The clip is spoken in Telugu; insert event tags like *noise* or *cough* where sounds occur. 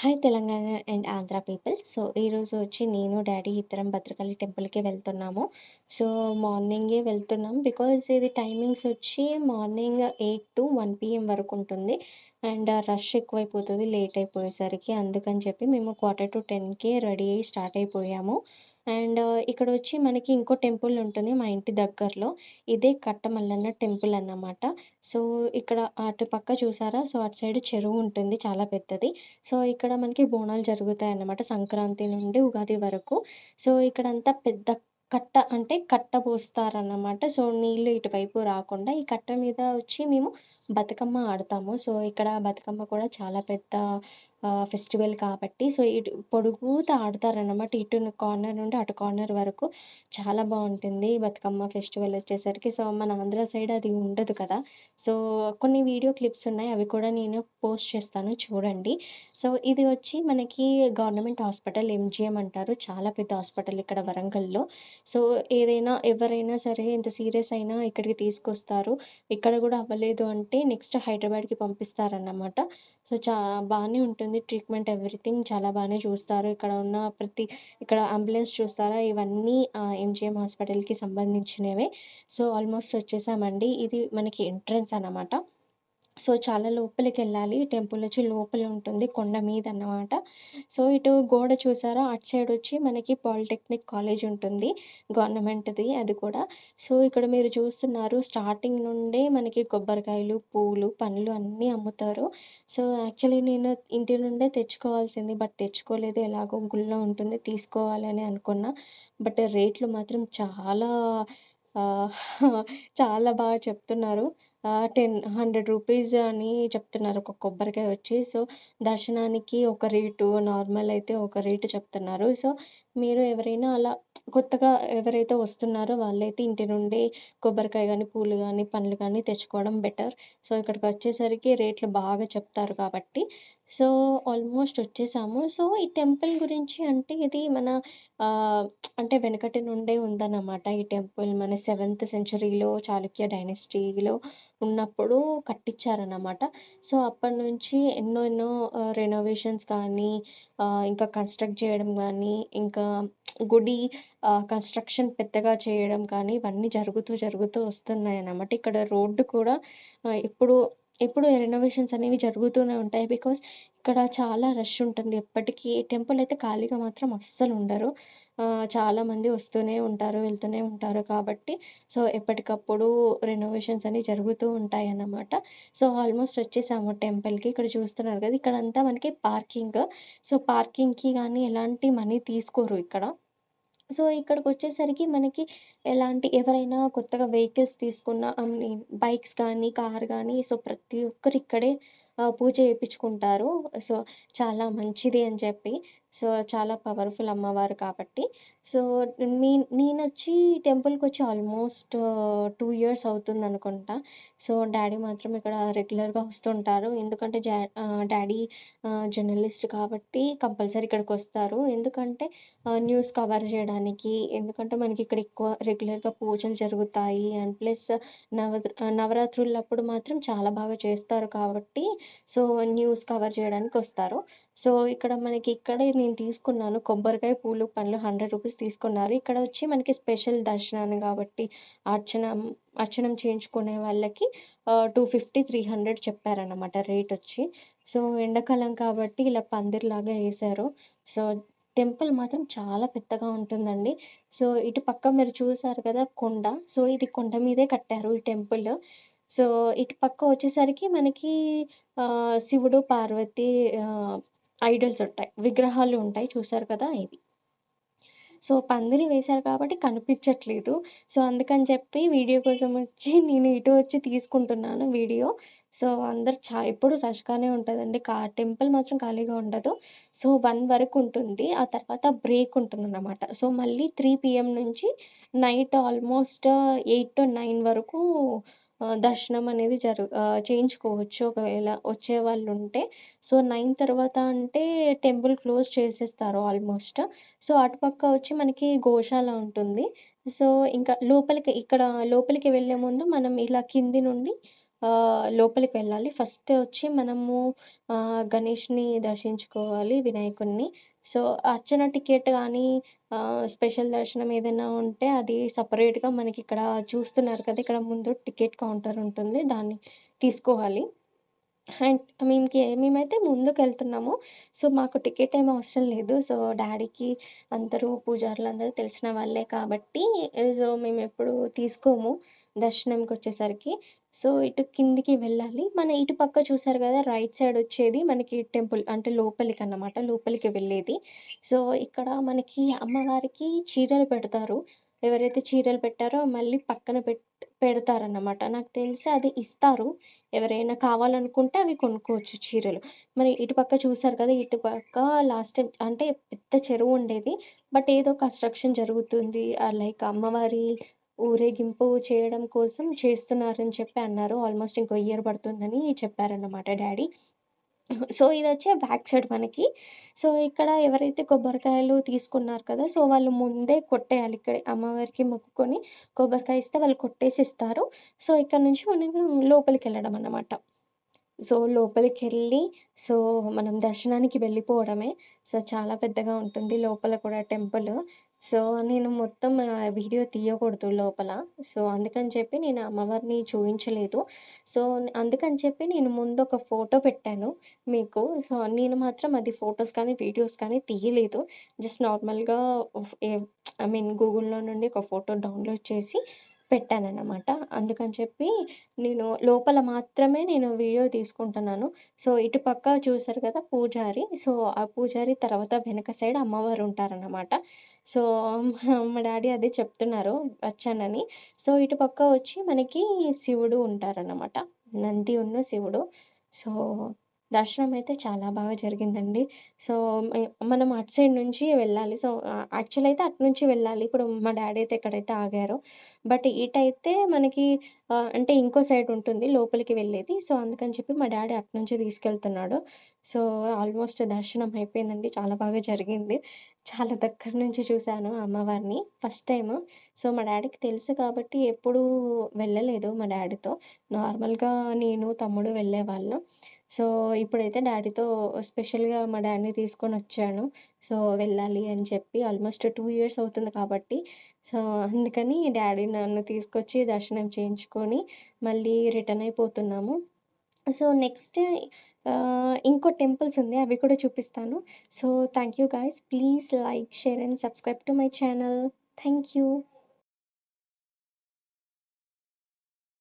Hi Telangana and Andhra people so ఈరోజు వచ్చి నేను డాడీ ఇద్దరం భద్రకాళి టెంపుల్కి వెళ్తున్నాము. సో మార్నింగే వెళ్తున్నాం బికాజ్ ఇది టైమింగ్స్ వచ్చి morning eight to one PM వరకు ఉంటుంది. అండ్ రష్ ఎక్కువైపోతుంది లేట్ అయిపోయేసరికి. అందుకని చెప్పి మేము క్వార్టర్ టు టెన్కి రెడీ అయ్యి స్టార్ట్ అయిపోయాము. అండ్ ఇక్కడ వచ్చి మనకి ఇంకో టెంపుల్ ఉంటుంది మా ఇంటి దగ్గరలో. ఇదే కట్టమల్లన్న టెంపుల్ అన్నమాట. సో ఇక్కడ అటు పక్క చూసారా? సో అటు సైడ్ చెరువు ఉంటుంది చాలా పెద్దది. సో ఇక్కడ మనకి బోనాలు జరుగుతాయి అన్నమాట సంక్రాంతి నుండి ఉగాది వరకు. సో ఇక్కడంతా పెద్ద కట్ట అంటే కట్ట పోస్తారన్నమాట. సో నీళ్ళు ఇటువైపు రాకుండా ఈ కట్ట మీద వచ్చి మేము బతుకమ్మ ఆడతాము. సో ఇక్కడ బతుకమ్మ కూడా చాలా పెద్ద ఫెస్టివల్ కాబట్టి సో ఇటు పొడుగుతా ఆడతారనమాట ఇటు కార్నర్ నుండి అటు కార్నర్ వరకు చాలా బాగుంటుంది బతుకమ్మ ఫెస్టివల్ వచ్చేసరికి. సో మన ఆంధ్ర సైడ్ అది ఉండదు కదా. సో కొన్ని వీడియో క్లిప్స్ ఉన్నాయి. అవి కూడా నేను పోస్ట్ చేస్తాను. చూడండి. సో ఇది వచ్చి మనకి గవర్నమెంట్ హాస్పిటల్ ఎంజిఎం అంటారు. చాలా పెద్ద హాస్పిటల్ ఇక్కడ వరంగల్లో. సో ఏదైనా ఎవరైనా సరే ఎంత సీరియస్ అయినా ఇక్కడికి తీసుకొస్తారు. ఇక్కడ కూడా అవ్వలేదు అంటే నెక్స్ట్ హైదరాబాద్కి పంపిస్తారన్నమాట. సో చా బాగానే ఉంటుంది ట్రీట్మెంట్ ఎవ్రీథింగ్. చాలా బాగానే చూస్తారు. ఇక్కడ ఉన్న ప్రతి ఇక్కడ అంబులెన్స్ చూస్తారా? ఇవన్నీ ఎంజిఎం హాస్పిటల్కి సంబంధించినవే. సో ఆల్మోస్ట్ వచ్చేసామండి. ఇది మనకి ఎంట్రన్స్ అన్నమాట. సో చాలా లోపలికి వెళ్ళాలి టెంపుల్ వచ్చి లోపల ఉంటుంది కొండ మీద అన్నమాట. సో ఇటు గోడ చూసారా? అటు సైడ్ వచ్చి మనకి పాలిటెక్నిక్ కాలేజ్ ఉంటుంది. గవర్నమెంట్ది అది కూడా. సో ఇక్కడ మీరు చూస్తున్నారు స్టార్టింగ్ నుండే మనకి కొబ్బరికాయలు పూలు పండ్లు అన్నీ అమ్ముతారు. సో యాక్చువల్లీ నేను ఇంటి నుండే తెచ్చుకోవాల్సింది బట్ తెచ్చుకోలేదు. ఎలాగో గుళ్ళో ఉంటుంది తీసుకోవాలని అనుకున్నా. బట్ రేట్లు మాత్రం చాలా చాలా బాగా చెప్తున్నారు. టెన్ హండ్రెడ్ రూపీస్ అని చెప్తున్నారు. ఒక కొబ్బరికాయ వచ్చి. సో దర్శనానికి ఒక రేటు నార్మల్ అయితే ఒక రేటు చెప్తున్నారు. సో మీరు ఎవరైనా అలా కొత్తగా ఎవరైతే వస్తున్నారో వాళ్ళైతే ఇంటి నుండి కొబ్బరికాయ కానీ పూలు కానీ పండ్లు కానీ తెచ్చుకోవడం బెటర్. సో ఇక్కడికి వచ్చేసరికి రేట్లు బాగా చెప్తారు కాబట్టి. సో ఆల్మోస్ట్ వచ్చేసాము. సో ఈ టెంపుల్ గురించి అంటే ఇది మన అంటే వెనకటి నుండే ఉందన్నమాట. ఈ టెంపుల్ మన సెవెంత్ సెంచరీలో చాళుక్య డైనెస్టీలో ఉన్నప్పుడు కట్టించారన్నమాట. సో అప్పటి నుంచి ఎన్నో ఎన్నో రెనోవేషన్స్ కానీ ఇంకా కన్స్ట్రక్ట్ చేయడం కానీ ఇంకా గుడి కన్స్ట్రక్షన్ పెద్దగా చేయడం కానీ ఇవన్నీ జరుగుతూ జరుగుతూ వస్తున్నాయి అన్నమాట ఇక్కడ రోడ్డు కూడా ఇప్పుడు ఎప్పుడు రెనోవేషన్స్ అనేవి జరుగుతూనే ఉంటాయి బికాస్ ఇక్కడ చాలా రష్ ఉంటుంది. ఎప్పటికీ టెంపుల్ అయితే ఖాళీగా మాత్రం అస్సలు ఉండరు. చాలామంది వస్తూనే ఉంటారు వెళ్తూనే ఉంటారు కాబట్టి సో ఎప్పటికప్పుడు రెనోవేషన్స్ అనేవి జరుగుతూ ఉంటాయి అన్నమాట సో ఆల్మోస్ట్ వచ్చేసాము టెంపుల్కి ఇక్కడ చూస్తున్నారు కదా ఇక్కడ అంతా మనకి పార్కింగ్ సో పార్కింగ్కి కానీ ఎలాంటి మనీ తీసుకోరు ఇక్కడ. సో ఇక్కడికి వచ్చేసరికి మనకి ఎలాంటి ఎవరైనా కొత్తగా వెహికల్స్ తీసుకున్న అన్ని బైక్స్ కానీ కార్ కానీ సో ప్రతి ఒక్కరు ఇక్కడే పూజ చేయించుకుంటారు సో చాలా మంచిది అని చెప్పి. సో చాలా పవర్ఫుల్ అమ్మవారు కాబట్టి. సో మీ నేను వచ్చి టెంపుల్కి వచ్చి ఆల్మోస్ట్ టూ ఇయర్స్ అవుతుంది అనుకుంటా సో డాడీ మాత్రం ఇక్కడ రెగ్యులర్గా వస్తుంటారు. ఎందుకంటే జా డాడీ జర్నలిస్ట్ కాబట్టి కంపల్సరీ ఇక్కడికి వస్తారు ఎందుకంటే న్యూస్ కవర్ చేయడానికి ఎందుకంటే మనకి ఇక్కడ ఎక్కువ రెగ్యులర్గా పూజలు జరుగుతాయి. అండ్ ప్లస్ నవ నవరాత్రులప్పుడు మాత్రం చాలా బాగా చేస్తారు కాబట్టి సో న్యూస్ కవర్ చేయడానికి వస్తారు. సో ఇక్కడ మనకి ఇక్కడే నేను తీసుకున్నాను. కొబ్బరికాయ పూలు పండ్లు హండ్రెడ్ రూపీస్ తీసుకున్నారు. ఇక్కడ వచ్చి మనకి స్పెషల్ దర్శనాన్ని కాబట్టి అర్చనం అర్చనం చేయించుకునే వాళ్ళకి టూ ఫిఫ్టీ త్రీ హండ్రెడ్ చెప్పారన్నమాట రేట్ వచ్చి. సో ఎండాకాలం కాబట్టి ఇలా పందిరిలాగా వేశారు. సో టెంపుల్ మాత్రం చాలా పెద్దగా ఉంటుందండి. సో ఇటు పక్క మీరు చూసారు కదా కొండ. సో ఇది కొండ మీదే కట్టారు ఈ టెంపుల్. సో ఇటు పక్క వచ్చేసరికి మనకి శివుడు పార్వతి ఐడల్స్ ఉంటాయి విగ్రహాలు ఉంటాయి చూసారు కదా ఇది. సో పందిరి వేశారు కాబట్టి కనిపించట్లేదు. సో అందుకని చెప్పి వీడియో కోసం వచ్చి *laughs* నేను ఇటు వచ్చి తీసుకుంటున్నాను వీడియో. సో అందరు చా ఎప్పుడు రష్గానే ఉంటుందండి. కా టెంపుల్ మాత్రం ఖాళీగా ఉండదు. సో వన్ వరకు ఉంటుంది. ఆ తర్వాత బ్రేక్ ఉంటుంది అన్నమాట సో మళ్ళీ త్రీ పిఎం నుంచి night almost eight to nine వరకు దర్శనం అనేది జరు చేయించుకోవచ్చు. ఒకవేళ వచ్చే వాళ్ళు ఉంటే సో నైన్ తర్వాత అంటే టెంపుల్ క్లోజ్ చేసేస్తారు ఆల్మోస్ట్. సో అటుపక్క వచ్చి మనకి గోశాల ఉంటుంది. సో ఇంకా లోపలికి ఇక్కడ లోపలికి వెళ్ళే ముందు మనం ఇలా కింది నుండి లోపలికి వెళ్ళాలి. ఫస్ట్ వచ్చి మనము గణేష్ని దర్శించుకోవాలి వినాయకుడిని సో అర్చన టికెట్ కానీ స్పెషల్ దర్శనం ఏదైనా ఉంటే అది సపరేట్గా మనకి ఇక్కడ చూస్తున్నారు కదా ఇక్కడ ముందు టికెట్ కౌంటర్ ఉంటుంది. దాన్ని తీసుకోవాలి. అండ్ మేముకి మేమైతే ముందుకు వెళ్తున్నాము సో మాకు టికెట్ ఏమీ అవసరం లేదు. సో డాడీకి అందరూ పూజారులు అందరూ తెలిసిన వాళ్ళే కాబట్టి సో మేము ఎప్పుడు తీసుకోము దర్శనంకి వచ్చేసరికి. సో ఇటు కిందికి వెళ్ళాలి. మన ఇటు పక్క చూసారు కదా రైట్ సైడ్ వచ్చేది మనకి టెంపుల్ అంటే లోపలికి అన్నమాట లోపలికి వెళ్ళేది. సో ఇక్కడ మనకి అమ్మవారికి చీరలు పెడతారు. ఎవరైతే చీరలు పెట్టారో మళ్ళీ పక్కన పెట్ పెడతారన్నమాట. నాకు తెలిసి అది ఇస్తారు. ఎవరైనా కావాలనుకుంటే అవి కొనుక్కోవచ్చు చీరలు. మరి ఇటు పక్క చూసారు కదా ఇటుపక్క లాస్ట్ టైం అంటే పెద్ద చెరువు ఉండేది. బట్ ఏదో కన్స్ట్రక్షన్ జరుగుతుంది. లైక్ అమ్మవారి ఊరేగింపు చేయడం కోసం చేస్తున్నారని చెప్పి అన్నారు. ఆల్మోస్ట్ ఇంకో ఇయర్ పడుతుందని చెప్పారన్నమాట డాడీ. సో ఇది వచ్చే బ్యాక్ సైడ్ మనకి. సో ఇక్కడ ఎవరైతే కొబ్బరికాయలు తీసుకున్నారు కదా సో వాళ్ళు ముందే కొట్టేయాలి. ఇక్కడ అమ్మవారికి మొక్కుకొని కొబ్బరికాయ ఇస్తే వాళ్ళు కొట్టేసి ఇస్తారు సో ఇక్కడ నుంచి మనం లోపలికి వెళ్ళడం అన్నమాట. సో లోపలికి వెళ్ళి సో మనం దర్శనానికి వెళ్ళిపోవడమే. సో చాలా పెద్దగా ఉంటుంది. లోపల కూడా టెంపుల్. సో నేను మొత్తం వీడియో తీయకూడదు లోపల. సో అందుకని చెప్పి నేను అమ్మవారిని చూపించలేదు సో అందుకని చెప్పి నేను ముందు ఒక ఫోటో పెట్టాను మీకు. సో నేను మాత్రం అది ఫొటోస్ కానీ వీడియోస్ కానీ తీయలేదు. జస్ట్ నార్మల్గా ఐ మీన్ గూగుల్లో నుండి ఒక ఫోటో డౌన్లోడ్ చేసి పెట్టానన్నమాట. అందుకని చెప్పి నేను లోపల మాత్రమే నేను వీడియో తీసుకుంటున్నాను. సో ఇటు పక్క చూసారు కదా పూజారి. సో ఆ పూజారి తర్వాత వెనక సైడ్ అమ్మవారు ఉంటారన్నమాట. సో మా డాడీ అదే చెప్తున్నారు వచ్చానని. సో ఇటు పక్క వచ్చి మనకి శివుడు ఉంటారన్నమాట. నంది ఉన్న శివుడు. సో దర్శనం అయితే చాలా బాగా జరిగిందండి. సో మనం అటు సైడ్ నుంచి వెళ్ళాలి. సో యాక్చువల్ అయితే అటు నుంచి వెళ్ళాలి. ఇప్పుడు మా డాడీ అయితే ఎక్కడైతే ఆగారో. బట్ ఇటైతే మనకి అంటే ఇంకో సైడ్ ఉంటుంది లోపలికి వెళ్ళేది. సో అందుకని చెప్పి మా డాడీ అటు నుంచి తీసుకెళ్తున్నాడు. సో ఆల్మోస్ట్ దర్శనం అయిపోయిందండి. చాలా బాగా జరిగింది. చాలా దగ్గర నుంచి చూశాను అమ్మవారిని ఫస్ట్ టైం సో మా డాడీకి తెలుసు కాబట్టి ఎప్పుడూ వెళ్ళలేదు మా డాడీతో. నార్మల్గా నేను తమ్ముడు వెళ్ళేవాళ్ళం. సో ఇప్పుడైతే డాడీతో స్పెషల్గా మా డాడీని తీసుకొని వచ్చాను. సో వెళ్ళాలి అని చెప్పి ఆల్మోస్ట్ టూ ఇయర్స్ అవుతుంది కాబట్టి. సో అందుకని డాడీ నన్ను తీసుకొచ్చి దర్శనం చేయించుకొని మళ్ళీ రిటర్న్ అయిపోతున్నాము. సో నెక్స్ట్ ఇంకో టెంపుల్స్ ఉంది అవి కూడా చూపిస్తాను. So thank you guys. Please like share and subscribe to my channel. Thank you